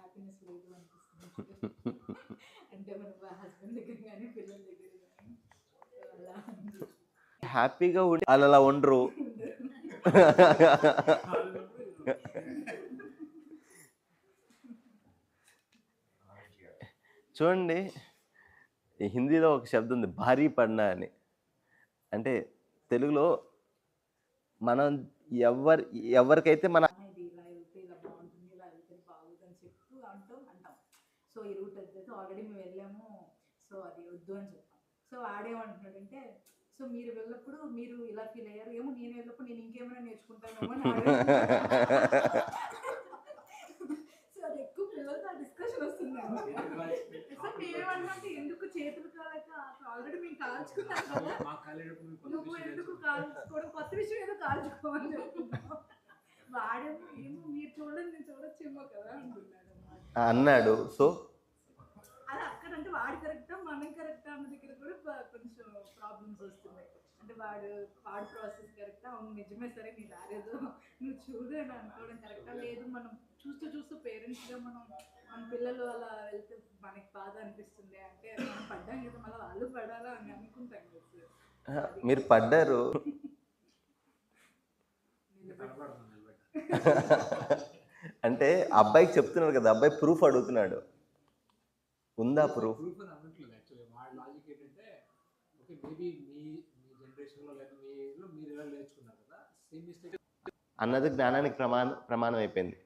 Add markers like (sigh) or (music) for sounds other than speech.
Happiness లేదు అనిపిస్తుంది. (laughs) అంటే మన హస్బెండ్ దగ్గర కానీ పిల్లల దగ్గర కానీ అలా హ్యాపీగా ఉండి అలా ఉండరు. చూడండి హిందీలో ఒక శబ్దం ఉంది భారీ పడినా అని. అంటే తెలుగులో మనం ఎవరి ఎవరికైతే మన ఇది ఇలా వెళ్తే ఇలా బాగుంటుంది ఇలా వెళ్తే బాగుంది అని చెప్తూ అంటూ అంటాం. సో ఈ రూట్ అయితే ఆల్రెడీ మేము వెళ్ళాము. సో అది వద్దు అని చెప్తాం సో వాడేమంటున్నాడంటే సో మీరు వెళ్ళప్పుడు మీరు ఇలా ఫీల్ అయ్యారు. ఏమో నేను వెళ్ళప్పుడు నేను ఇంకేమైనా నేర్చుకుంటానేమో సో అది ఎక్కువ పిల్లలతో ఆ డిస్కషన్ వస్తుంది సో మేమేమన్నంటే ఎందుకు చేతులు కాలేక ఆల్రెడీ మేము కాల్చుకున్నాం కదా. నువ్వు ఎందుకు కాల్చుకోవడం? కొత్త విషయం ఏదో చెప్తున్నావు వాడేమో ఏమో మీరు చూడండి నేను చూడొచ్చేమో కదా అంటున్నాడు. అన్నమాట. అన్నాడు. సో అంటే వాడు కరెక్టా మనం కరెక్టా అన్న దగ్గర కూడా ప- కొంచెం ప్రాబ్లమ్స్ వస్తున్నాయి. అంటే వాడు వాడు ప్రాసెస్ కరెక్టా? అవును నిజమే సరే నీ రాలేదు నువ్వు చూడు అని అనుకోవడం కరెక్టా? లేదు మనం చూస్తూ చూస్తూ పేరెంట్స్గా మనం మన పిల్లలు అలా వెళ్తే మనకి బాధ అనిపిస్తుంది. అంటే మనం పడ్డాం కదా మళ్ళీ వాళ్ళు పడాలా అని అనుకుంటాం కదా సార్. మీరు పడ్డారు. (laughs) (laughs) అంటే అబ్బాయికి చెప్తున్నారు కదా అబ్బాయి ప్రూఫ్ అడుగుతున్నాడు. ఉందా ప్రూఫ్ అన్నది జ్ఞానానికి ప్రమాణ ప్రమాణం అయిపోయింది